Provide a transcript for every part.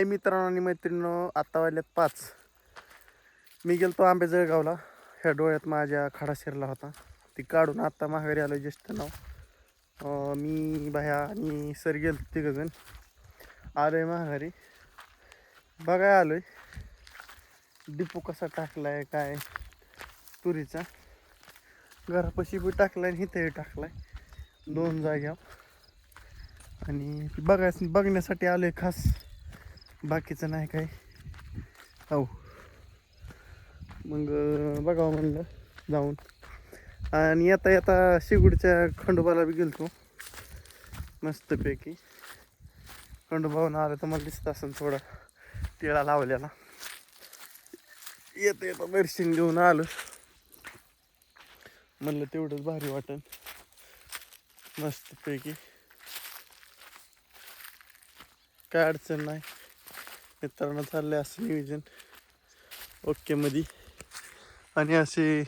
हे मित्रांनो आणि मैत्रिणींनो आत्ता वाजल्यात पाच. मी गेलतो आंबे जळगावला. ह्या डोळ्यात माझ्या खडा शिरला होता. ती काढून आत्ता माघारी आलो ज्येष्ठ नाव. मी भाया आणि सर गेलो तिघजण आलोय माघारी. बघाय आलोय. डिपो कसा टाकलाय काय? तुरीचा. घरापाशी बी टाकलाय आणि इथेही टाकलाय. दोन जाग्या आणि ती बघण्यासाठी बघण्यासाठी आलोय खास. बाकीचं नाही काय. हो मग बघावं म्हणलं जाऊन. आणि येता येता शिगुडच्या खंडोबाला बी गेलतो. मस्तपैकी. खंडोबाहून आलं तर मला दिसत असेल थोडा टिळा लावलेला. येता येता दर्शन घेऊन आलो. म्हणलं तेवढंच भारी वाटन. मस्तपैकी. काय अडचण नाही. मित्रांनो आहे असं नियोजन. ओकेमध्ये आणि असे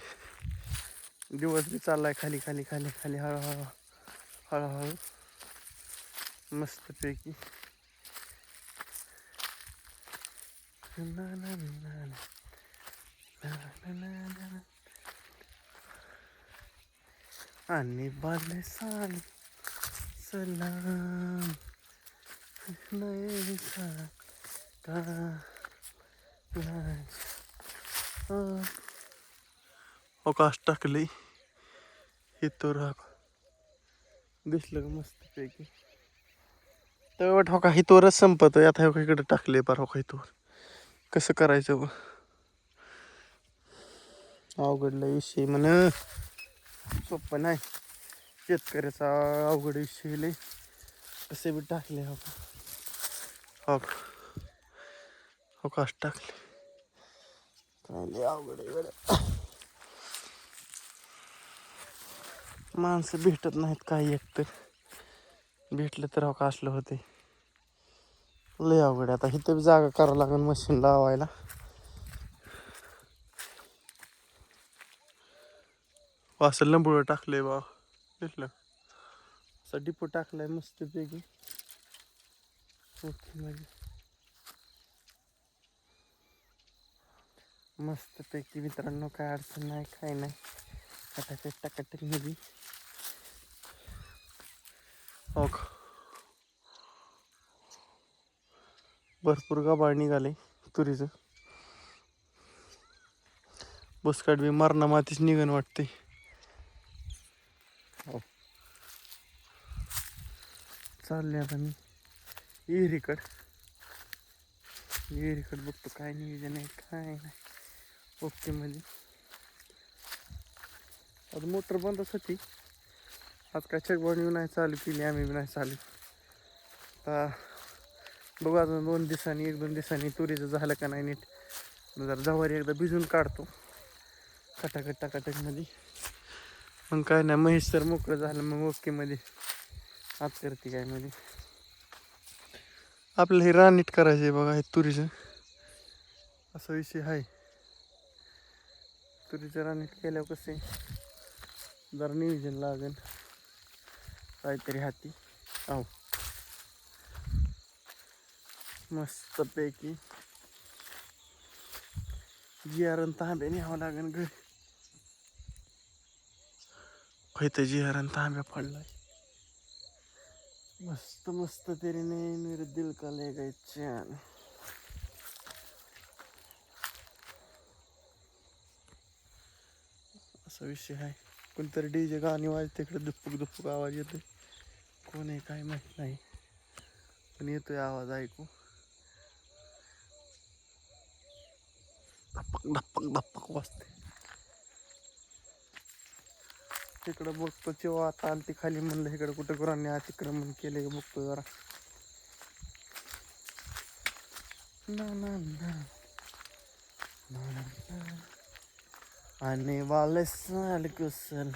दिवस बी चाललाय खाली खाली खाली खाली हळूहळू हळूहळू. मस्तपैकी. ना ना ना ना. आणि बाले साल सलाम. नाही का अवकाश टाकली इथं राग दिसलं का मस्तपैकी? तेव्हा हो ठोका हितोरच संपत आता हो इकडे टाकले पार हो हितोर कसं करायचं व? अवघडला विषय म्हण. सोपं नाही. शेतकऱ्याचा अवघड विषय लय. कसे बी टाकले हो हो अवकाश टाकले अवघड. माणसं भेटत नाहीत काही एक तर भेटलं तर का असलं होते लय अवघड. आता इथं बी जागा करावं लागेल मशीन लावायला असं लंबुळं टाकलंय बा भेटलं असं डिपो टाकलाय मस्त पैकी ओके मस्तपैकी मित्रांनो काय अडचण नाही काय नाही. आता टाकाटकमध्ये हो का भरपूर गाबाळ निघाले तुरीचं. बुसकाट बी मारणा मातीच निघण वाटते हो. चालले आता मी. विहिरीकड. विहिरीकड बघतो काय नियोजन आहे काय नाही. ओके मध्ये आता मोटर बंदच होती आज काय चेकबॉडी नाही चालू केली आम्ही बी नाही चालू. आता बघू अजून दोन दिवसांनी एक दोन दिवसांनी तुरीचं झालं का नाही नीट. जर जवारी एकदा भिजून काढतो. खटाखट टाकाटकमध्ये मग काय नाही महेश तर मोकळं झालं मग ओके मध्ये. करते काय मध्ये. आपलं हे रान नीट करायचं आहे बघा हे तुरीचं. असा विषय आहे. तुरीचं रान नीट केल्यावर कसे जरा नियोजन लागेल. काहीतरी हाती. आहो. मस्तपैकी. जियारन तांब्या न्यावं लागेल घरी इथं जियारन तांब्या पडलाय. मस्त मस्त तरी नाही मेरे दिल का ले गए असा विषय आहे. कोणतरी डी जे गाणी वाजते इकडे दुप्पक दुप्पक आवाज येतोय. कोण आहे काय माहीत नाही. पण येतोय आवाज ऐकू. धप्पक धप्पक धप्पक वाजते. तिकडं बघतो जेव्हा आता आलती ती खाली म्हणलं इकडं कुठं गुरांनी अतिक्रमण केले बघतो जरा. ना ना. ना ना ना. ना. आने वाले साल कुशल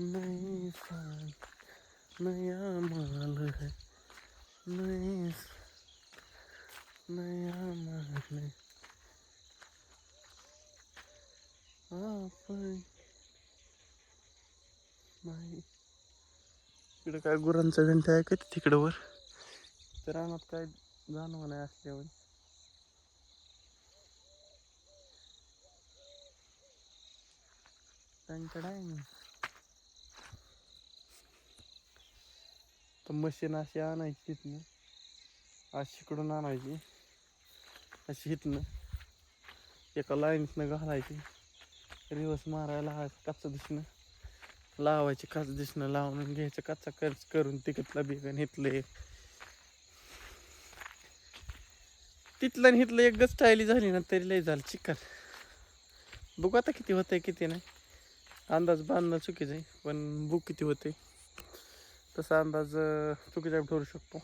नई साल नया माल है नई नया माल है नाही इकडे काय गुरांचा घंटा आहे का? तिकडं वर. तर रानात काय जाणवं नाही असल्यावर. त्यांच्याकडे आहे तर मशीन अशी आणायची तिथनं अशी इकडून आणायची. अशी इथनं. एका लाईनीतनं घालायची. रिवर्स मारायला लावायचं कच्चा दिसणं. लावायची काच दिसणं लावून घ्यायचं कच्चा खर्च करून तिकीटला बिगन हितले तिथलं आणि हिथलं एक झाली ना तरी लय झालं चिकन बघू आता किती होतंय किती नाही. अंदाज बांधणं चुकीचं आहे पण बुक किती होते तसा अंदाज चुकीचा ठरू शकतो.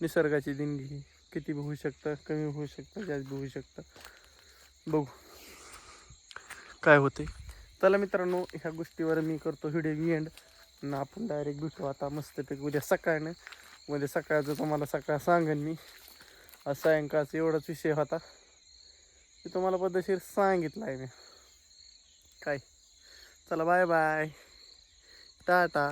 निसर्गाची देणगी किती बी होऊ शकतं कमी होऊ शकतं जास्त बी होऊ शकतं. बघू. काय होते? चला मित्रांनो ह्या गोष्टीवर मी करतो व्हिडिओ एंड ना आपण डायरेक्ट भेटू आता मस्तपैकी उद्या सकाळनं. उद्या सकाळचं तुम्हाला सकाळ सांगेन मी आज सायंकाळचा एवढाच विषय होता. मी तुम्हाला पद्धतशीर सांगितलं आहे मी. काय? चला बाय बाय टाटा